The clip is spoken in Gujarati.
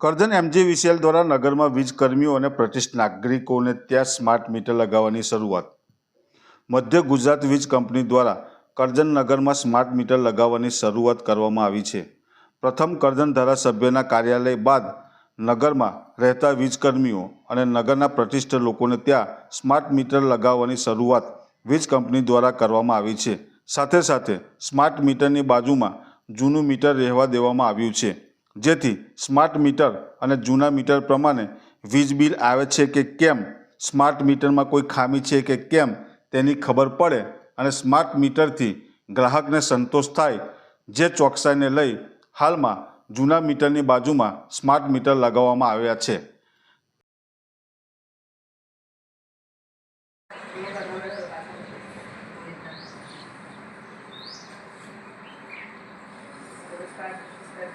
કરજણ એમજીવીસીએલ દ્વારા નગરમાં વીજ કર્મીઓ અને પ્રતિષ્ઠ નાગરિકોને ત્યાં સ્માર્ટ મીટર લગાવવાની શરૂઆત. મધ્ય ગુજરાત વીજ કંપની દ્વારા કરજણ નગરમાં સ્માર્ટ મીટર લગાવવાની શરૂઆત કરવામાં આવી છે. પ્રથમ કરજણ ધારાસભ્યના કાર્યાલય બાદ નગરમાં રહેતા વીજકર્મીઓ અને નગરના પ્રતિષ્ઠ લોકોને ત્યાં સ્માર્ટ મીટર લગાવવાની શરૂઆત વીજ કંપની દ્વારા કરવામાં આવી છે. સાથે સાથે સ્માર્ટ મીટરની બાજુમાં જૂનું મીટર રહેવા દેવામાં આવ્યું છે. જેથી સ્માર્ટ મીટર અને જૂના મીટર પ્રમાણે વીજ બિલ આવે છે કે કેમ, સ્માર્ટ મીટરમાં કોઈ ખામી છે કે કેમ, તેની ખબર પડે અને સ્માર્ટ મીટરથી ગ્રાહકને સંતોષ થાય, જે ચોકસાઈને લઈ હાલમાં જૂના મીટરની બાજુમાં સ્માર્ટ મીટર લગાવવામાં આવ્યા છે Thank you. la